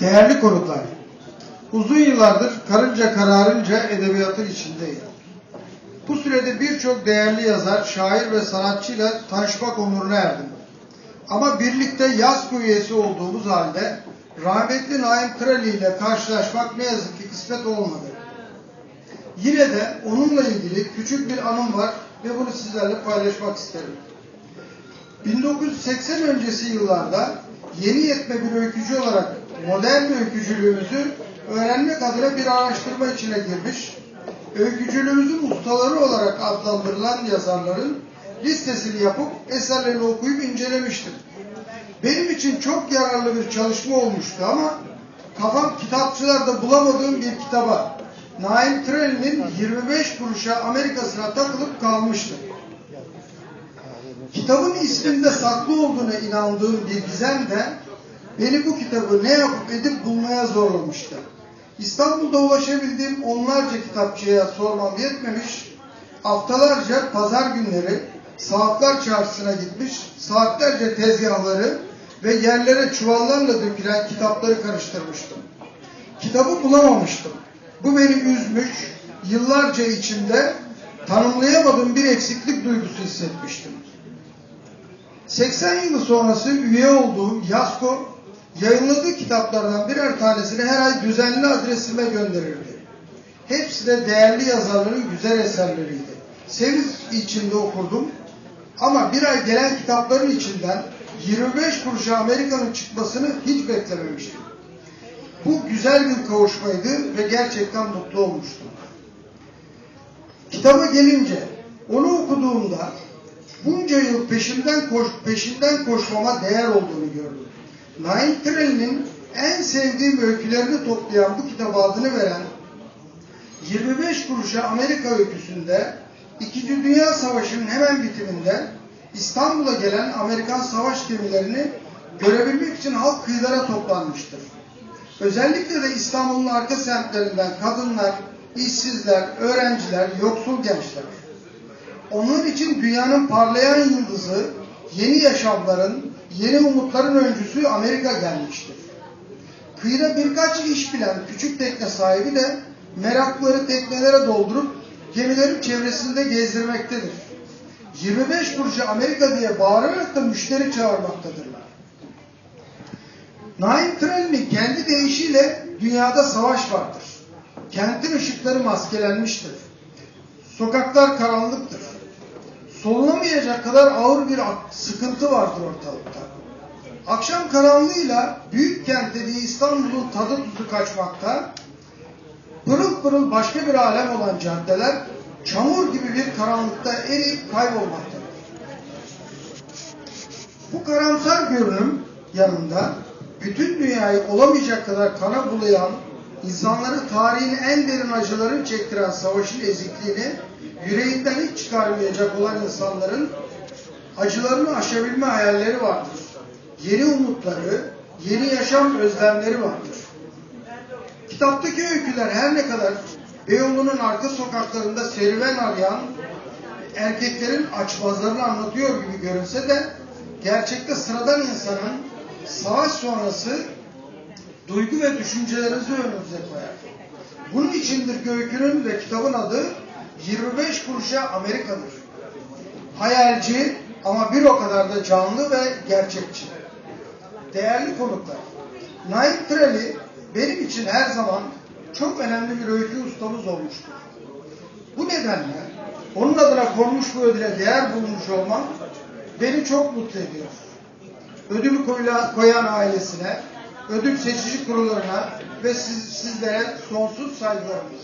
Değerli konuklar, uzun yıllardır karınca kararınca edebiyatın içindeyim. Bu sürede birçok değerli yazar, şair ve sanatçıyla tanışma onuruna erdim. Ama birlikte yaz üyesi olduğumuz halde rahmetli Naim Krali ile karşılaşmak ne yazık ki kısmet olmadı. Yine de onunla ilgili küçük bir anım var ve bunu sizlerle paylaşmak isterim. 1980 öncesi yıllarda yeni yetme bir öykücü olarak modern öykücülüğümüzü öğrenmek adına bir araştırma içine girmiş, öykücülüğümüzün ustaları olarak adlandırılan yazarların listesini yapıp eserlerini okuyup incelemiştim. Benim için çok yararlı bir çalışma olmuştu ama kafam kitapçılarda bulamadığım bir kitaba Naim Trelli'nin 25 kuruşa Amerika'sına takılıp kalmıştı. Kitabın isminde saklı olduğuna inandığım bir gizem de beni bu kitabı ne yapıp edip bulmaya zorlamıştı. İstanbul'da ulaşabildiğim onlarca kitapçıya sormam yetmemiş, haftalarca pazar günleri saatler çarşısına gitmiş, saatlerce tezgahları ve yerlere çuvallarla dökülen kitapları karıştırmıştım. Kitabı bulamamıştım. Bu beni üzmüş, yıllarca içimde tanımlayamadığım bir eksiklik duygusu hissetmiştim. 80 yılı sonrası üye olduğum YASKO yayınladığı kitaplardan birer tanesini her ay düzenli adresime gönderirdi. Hepsi de değerli yazarların güzel eserleriydi. Sevinç içinde okurdum ama bir ay gelen kitapların içinden 25 kuruşa Amerika'nın çıkmasını hiç beklememiştim. Bu güzel bir kavuşmaydı ve gerçekten mutlu olmuştum. Kitaba gelince onu okuduğumda bunca yıl peşinden koş, peşinden koşmama değer olduğunu gördüm. Naim Trelli'nin en sevdiğim öykülerini toplayan bu kitaba adını veren 25 kuruşa Amerika öyküsünde İkinci Dünya Savaşı'nın hemen bitiminde İstanbul'a gelen Amerikan savaş gemilerini görebilmek için halk kıyılara toplanmıştır. Özellikle de İstanbul'un arka semtlerinden kadınlar, işsizler, öğrenciler, yoksul gençler. Onlar için dünyanın parlayan yıldızı, yeni yaşamların, yeni umutların öncüsü Amerika gelmiştir. Kıyıda birkaç iş bilen küçük tekne sahibi de merakları teknelere doldurup gemilerin çevresinde gezdirmektedir. 25 kuruşa Amerika diye bağırarak da müşteri çağırmaktadırlar. Naim Trelli'nin kendi deyişiyle dünyada savaş vardır. Kentin ışıkları maskelenmiştir. Sokaklar karanlıktır. Solunamayacak kadar ağır bir sıkıntı vardır ortalıkta. Akşam karanlığıyla büyük kent dediği İstanbul'un tadı tuzu kaçmakta, pırıl pırıl başka bir alem olan caddeler çamur gibi bir karanlıkta eriyip kaybolmaktadır. Bu karamsar görünüm yanında bütün dünyayı olamayacak kadar kana bulayan, insanları tarihin en derin acılarını çektiren savaşın ezikliğini yüreğinden hiç çıkarmayacak olan insanların acılarını aşabilme hayalleri vardır. Yeni umutları, yeni yaşam özlemleri vardır. Kitaptaki öyküler her ne kadar Beyoğlu'nun arka sokaklarında serüven arayan erkeklerin açmazlarını anlatıyor gibi görünse de gerçekte sıradan insanın savaş sonrası duygu ve düşüncelerinizi önünüze koyar. Bunun içindir ki ve kitabın adı 25 kuruşa Amerika'dır. Hayalci ama bir o kadar da canlı ve gerçekçi. Değerli konuklar, Naim Treli benim için her zaman çok önemli bir öykü ustamız olmuştur. Bu nedenle onun adına konmuş bu ödüle değer bulmuş olmam beni çok mutlu ediyor. Ödülü koyan ailesine, ödül seçici kurullarına ve siz, sizlere sonsuz saygılarımız.